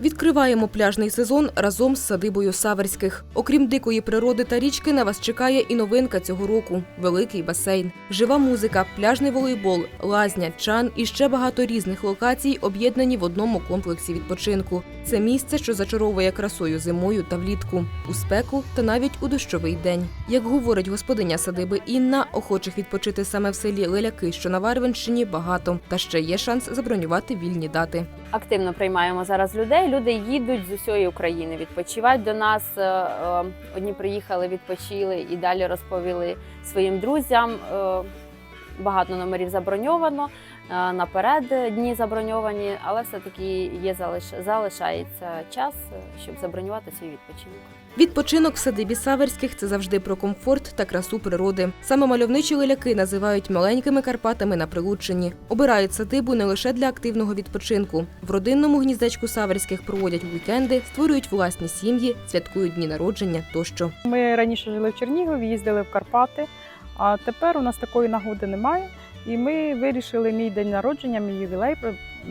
Відкриваємо пляжний сезон разом з садибою Саверських. Окрім дикої природи та річки, на вас чекає і новинка цього року великий басейн. Жива музика, пляжний волейбол, лазня, чан і ще багато різних локацій об'єднані в одному комплексі відпочинку. Це місце, що зачаровує красою зимою та влітку, у спеку та навіть у дощовий день. Як говорить господиня садиби Інна, охочих відпочити саме в селі Леляки, що на Варвинщині, багато. Та ще є шанс забронювати вільні дати. Активно приймаємо зараз людей. Люди їдуть з усієї України, відпочивають до нас. Е, е, Одні приїхали, відпочили і далі розповіли своїм друзям. Е, Багато номерів заброньовано. Наперед дні заброньовані, але все-таки є залиш- залишається час, щоб забронювати свій відпочинок. Відпочинок в садибі Саверських це завжди про комфорт та красу природи. Саме мальовничі леляки називають маленькими Карпатами на Прилуччині. Обирають садибу не лише для активного відпочинку. В родинному гніздечку Саверських проводять вікенди, створюють власні сім'ї, святкують дні народження тощо. Ми раніше жили в Чернігові, їздили в Карпати, а тепер у нас такої нагоди немає. І ми вирішили мій день народження, мій ювілей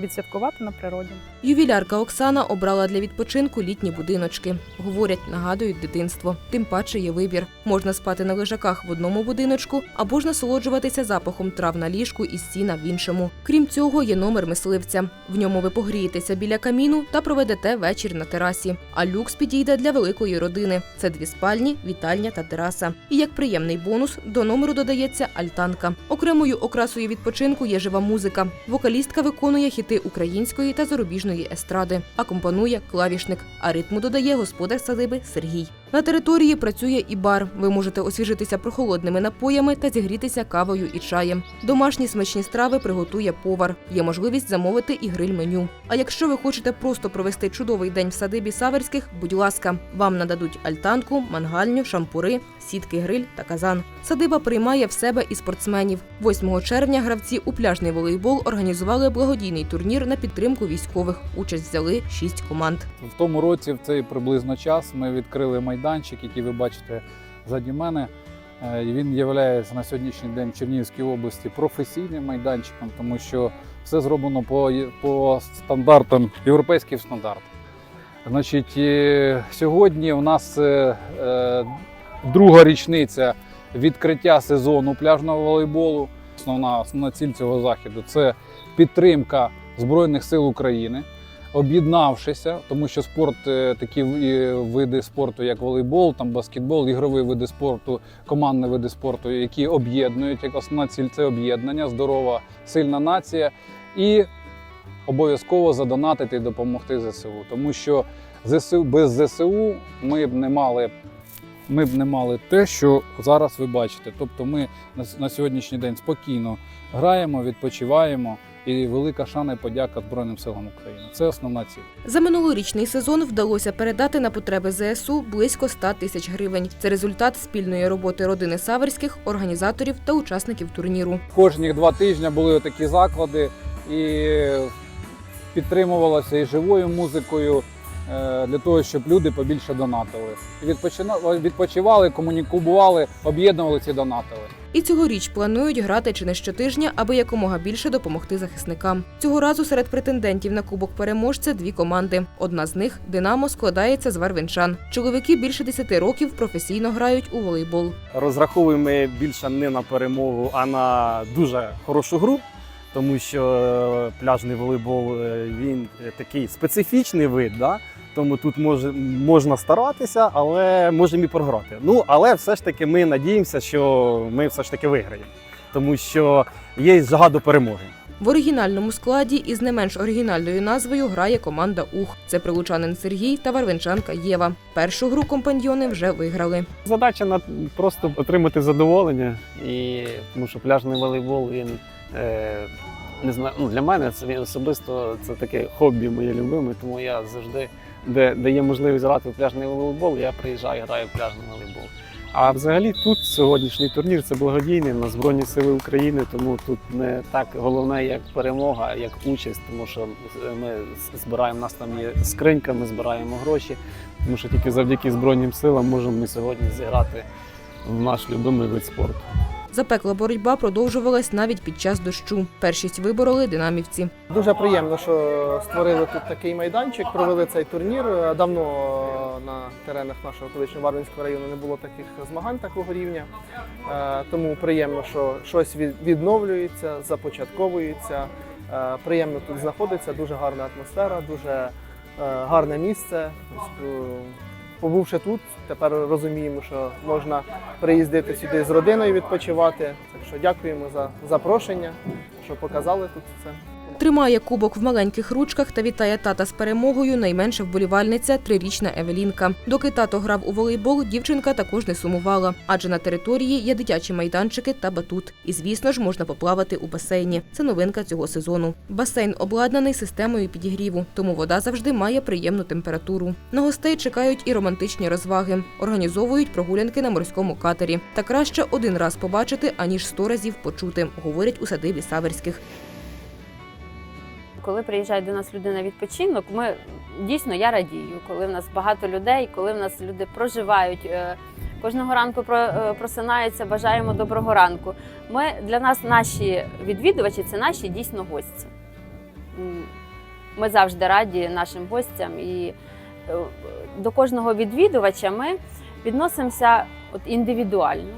відсвяткувати на природі. Ювілярка Оксана обрала для відпочинку літні будиночки. Говорять, нагадують дитинство. Тим паче є вибір. Можна спати на лежаках в одному будиночку або ж насолоджуватися запахом трав на ліжку і сіна в іншому. Крім цього, є номер мисливця. В ньому ви погрієтеся біля каміну та проведете вечір на терасі. А люкс підійде для великої родини. Це дві спальні, вітальня та тераса. І як приємний бонус до номеру додається альтанка. Окремою окрасою відпочинку є жива музика. Вокалістка виконує хіти української та зарубіжної естради. Акомпанує клавішник, а ритму додає господар садиби Сергій. На території працює і бар. Ви можете освіжитися прохолодними напоями та зігрітися кавою і чаєм. Домашні смачні страви приготує повар. Є можливість замовити і гриль-меню. А якщо ви хочете просто провести чудовий день в садибі Саверських, будь ласка, вам нададуть альтанку, мангальню, шампури, сітки гриль та казан. Садиба приймає в себе і спортсменів. 8 червня гравці у пляжний волейбол організували благодійний турнір на підтримку військових. Участь взяли шість команд. В тому році, в цей приблизно час, ми відкрили майданчик, який ви бачите заді мене. Е, Він є на сьогоднішній день в Чернігівській області професійним майданчиком, тому що все зроблено по, по стандартам, європейським стандартам. Значить, сьогодні у нас е, е, друга річниця відкриття сезону пляжного волейболу. Основна, основна ціль цього заходу це підтримка Збройних сил України об'єднавшися, тому що спорт, е, такі види спорту, як волейбол, там баскетбол, ігрові види спорту, командні види спорту, які об'єднують. Як основна ціль це об'єднання, здорова, сильна нація і обов'язково задонатити і допомогти ЗСУ. Тому що ЗСУ без ЗСУ ми б не мали. Ми б не мали те, що зараз ви бачите. Тобто ми на, сьогоднішній день спокійно граємо, відпочиваємо, і велика шана і подяка Збройним силам України. Це основна ціль. За минулорічний сезон вдалося передати на потреби ЗСУ близько 100 тисяч гривень. Це результат спільної роботи родини Саверських, організаторів та учасників турніру. Кожні два тижні були такі заклади, і підтримувалося і живою музикою для того, щоб люди побільше донатили. Відпочивали, комунікували, об'єднувалися і донатили. І цьогоріч планують грати чи не щотижня, аби якомога більше допомогти захисникам. Цього разу серед претендентів на кубок переможця дві команди. Одна з них Динамо складається з варвинчан. Чоловіки більше 10 років професійно грають у волейбол. Розраховуємо більше не на перемогу, а на дуже хорошу гру, тому що е, пляжний волейбол е, він е, такий специфічний вид. Да? Тому тут може, можна старатися, але можемо і програти. Ну, але все ж таки ми надіємося, що ми все ж таки виграємо, тому що є жага до перемоги. В оригінальному складі із не менш оригінальною назвою грає команда Ух. Це прилучанин Сергій та варвинчанка Єва. Першу гру компаньйони вже виграли. Задача на просто отримати задоволення, і тому що пляжний волейбол він е, не знаю. Ну для мене це особисто це таке хобі моє любиме, тому я завжди, де, де є можливість грати в пляжний волейбол, я приїжджаю, граю в пляжний волейбол. А взагалі тут сьогоднішній турнір це благодійний на Збройні Сили України, тому тут не так головне, як перемога, як участь, тому що ми збираємо нас там є скринька, ми збираємо гроші. Тому що тільки завдяки Збройним силам можемо ми сьогодні зіграти в наш любимий вид спорту. Запекла боротьба продовжувалась навіть під час дощу. Першість вибороли динамівці. Дуже приємно, що створили тут такий майданчик, провели цей турнір. Давно на теренах нашого колишнього Варвинського району не було таких змагань такого рівня. Е, Тому приємно, що щось відновлюється, започатковується. Е, Приємно тут знаходиться, дуже гарна атмосфера, дуже е, гарне місце. Побувши тут, тепер розуміємо, що можна приїздити сюди з родиною відпочивати. Так що дякуємо за запрошення, що показали тут все. Тримає кубок в маленьких ручках та вітає тата з перемогою найменша вболівальниця трирічна Евелінка. Доки тато грав у волейбол, дівчинка також не сумувала, адже на території є дитячі майданчики та батут. І звісно ж можна поплавати у басейні. Це новинка цього сезону. Басейн обладнаний системою підігріву, тому вода завжди має приємну температуру. На гостей чекають і романтичні розваги. Організовують прогулянки на морському катері. Та краще один раз побачити, аніж сто разів почути, говорять у садибі Саверських. Коли приїжджає до нас людина відпочинок, ми дійсно я радію, коли в нас багато людей, коли в нас люди проживають. е, Кожного ранку е, просинаються, бажаємо доброго ранку. Ми для нас наші відвідувачі це наші дійсно гості. Ми завжди раді нашим гостям, і е, до кожного відвідувача ми відносимося от індивідуально.